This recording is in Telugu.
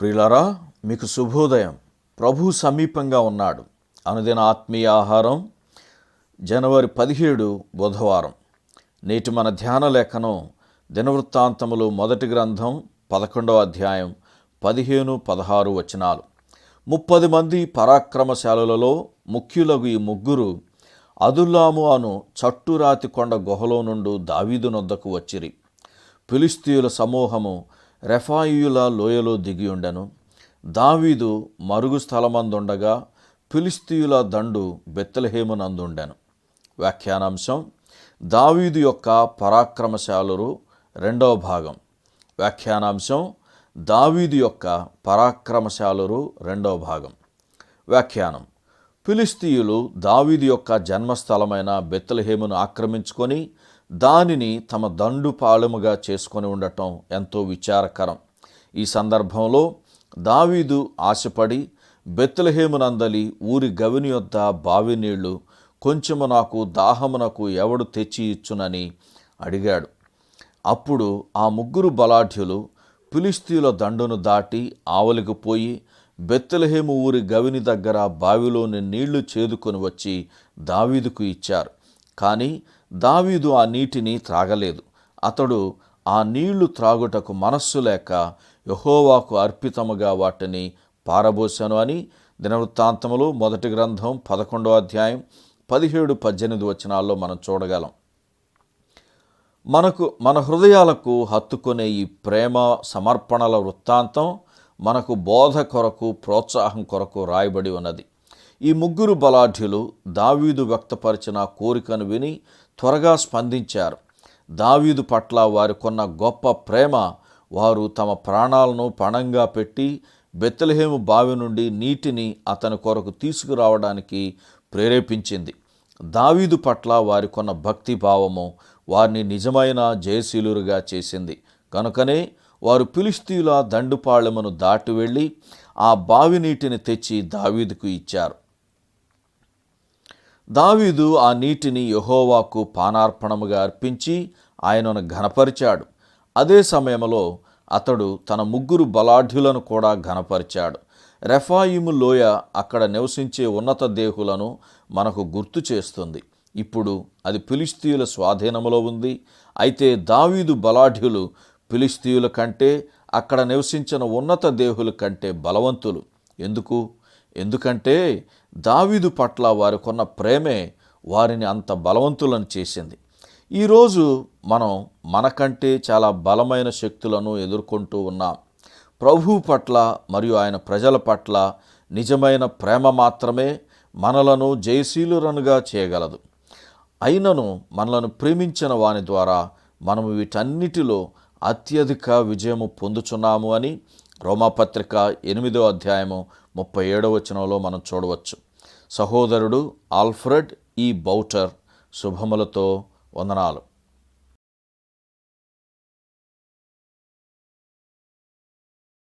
ప్రిలరా మీకు శుభోదయం. ప్రభు సమీపంగా ఉన్నాడు. అనుదిన ఆత్మీయ ఆహారం. జనవరి పదిహేడు బుధవారం. నేటి మన ధ్యాన లేఖనం దినవృత్తాంతములు మొదటి గ్రంథం పదకొండవ అధ్యాయం పదిహేను పదహారు వచనాలు. ముప్పది మంది పరాక్రమశాలులలో ముఖ్యులకు ఈ ముగ్గురు అదుల్లాము అను చట్టురాతి కొండ గుహలో నుండి దావీదు నొద్దకు వచ్చిరి. ఫిలిస్తీయుల సమూహము రెఫాయియుల లోయలో దిగి ఉండెను. దావీదు మరుగు స్థలమందుండగా ఫిలిస్తీయుల దండు బెత్తలహేమునందుండెను వ్యాఖ్యానాంశం దావీదు యొక్క పరాక్రమశాలురు రెండవ భాగం. వ్యాఖ్యానాంశం దావీదు యొక్క పరాక్రమశాలురు రెండవ భాగం. వ్యాఖ్యానం ఫిలిస్తీయులు దావీదు యొక్క జన్మస్థలమైన బెత్తలహేమును ఆక్రమించుకొని దానిని తమ దండు పాళెముగా చేసుకొని ఉండటం ఎంతో విచారకరం. ఈ సందర్భంలో దావీదు ఆశపడి బెత్తలహేమునందలి ఊరి గవిని యొద్ద బావి నీళ్ళు కొంచెము నాకు దాహమునకు ఎవడు తెచ్చి ఇచ్చునని అడిగాడు. అప్పుడు ఆ ముగ్గురు బలాఢ్యులు ఫిలిస్తీయుల దండును దాటి ఆవలికి పోయి బెత్తలహేము ఊరి గవిని దగ్గర బావిలోని నీళ్ళు చేదుకొని వచ్చి దావీదుకు ఇచ్చారు. కానీ దావీదు ఆ నీటిని త్రాగలేదు. అతడు ఆ నీళ్ళు త్రాగుటకు మనస్సు లేక యహోవాకు అర్పితముగా వాటిని పారబోశాను అని దినవృత్తాంతములు మొదటి గ్రంథం పదకొండో అధ్యాయం పదిహేడు పద్దెనిమిది వచనాల్లో మనం చూడగలం. మనకు మన హృదయాలకు హత్తుకునే ఈ ప్రేమ సమర్పణల వృత్తాంతం మనకు బోధ కొరకు ప్రోత్సాహం కొరకు రాయబడి ఉన్నది. ఈ ముగ్గురు బలాఢ్యులు దావీదు వ్యక్తపరిచిన కోరికను విని త్వరగా స్పందించారు. దావీదు పట్ల వారికున్న గొప్ప ప్రేమ వారు తమ ప్రాణాలను పణంగా పెట్టి బెత్తలహేము బావి నుండి నీటిని అతని కొరకు తీసుకురావడానికి ప్రేరేపించింది. దావీదు పట్ల వారికున్న భక్తి భావము వారిని నిజమైన జయశీలురుగా చేసింది. కనుకనే వారు పిలిస్తీయుల దండుపాళెమును దాటి వెళ్ళి ఆ బావి నీటిని తెచ్చి దావీదుకు ఇచ్చారు. దావీదు ఆ నీటిని యహోవాకు పానార్పణముగా అర్పించి ఆయనను ఘనపరిచాడు. అదే సమయంలో అతడు తన ముగ్గురు బలాఢ్యులను కూడా ఘనపరిచాడు. రెఫాయిము లోయ అక్కడ నివసించే ఉన్నత దేహులను మనకు గుర్తు చేస్తుంది. ఇప్పుడు అది ఫిలిస్తీయుల స్వాధీనములో ఉంది. అయితే దావీదు బలాఢ్యులు ఫిలిస్తీయుల కంటే అక్కడ నివసించిన ఉన్నత దేహుల కంటే బలవంతులు. ఎందుకు? ఎందుకంటే దావీదు పట్ల వారికున్న ప్రేమే వారిని అంత బలవంతులను చేసింది. ఈరోజు మనం మనకంటే చాలా బలమైన శక్తులను ఎదుర్కొంటూ ఉన్నాం. ప్రభువు పట్ల మరియు ఆయన ప్రజల పట్ల నిజమైన ప్రేమ మాత్రమే మనలను జయశీలురనుగా చేయగలదు. అయినను మనలను ప్రేమించిన వాని ద్వారా మనము వీటన్నిటిలో అత్యధిక విజయము పొందుచున్నాము అని రోమాపత్రిక ఎనిమిదో అధ్యాయము ముప్పై ఏడవ వచనంలో మనం చూడవచ్చు. సహోదరుడు ఆల్ఫ్రెడ్ ఈ బౌటర్ శుభములతో వందనాలు.